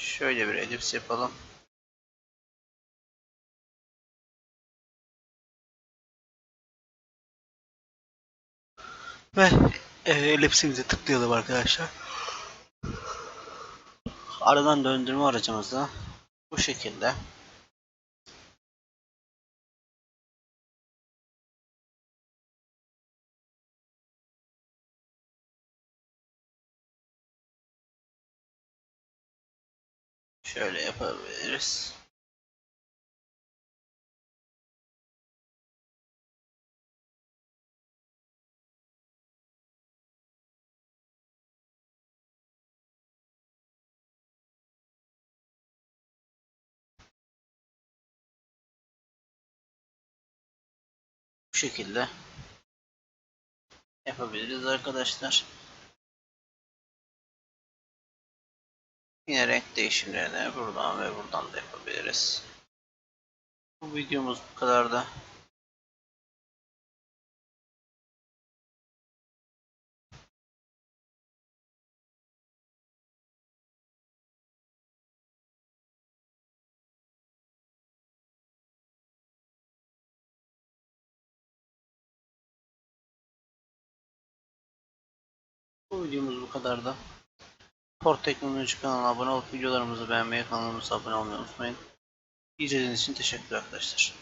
Şöyle bir elips yapalım. Ve e, elipsimize tıklayalım arkadaşlar. Aradan döndürme aracımızda bu şekilde. Şöyle yapabiliriz. Bu şekilde yapabiliriz arkadaşlar. Yine renk değişimlerini buradan ve buradan da yapabiliriz. Bu videomuz bu kadar da. Bu videomuz bu kadar da. Port Teknoloji kanalına abone olup videolarımızı beğenmeyi, kanalımıza abone olmayı unutmayın. İzlediğiniz için teşekkür arkadaşlar.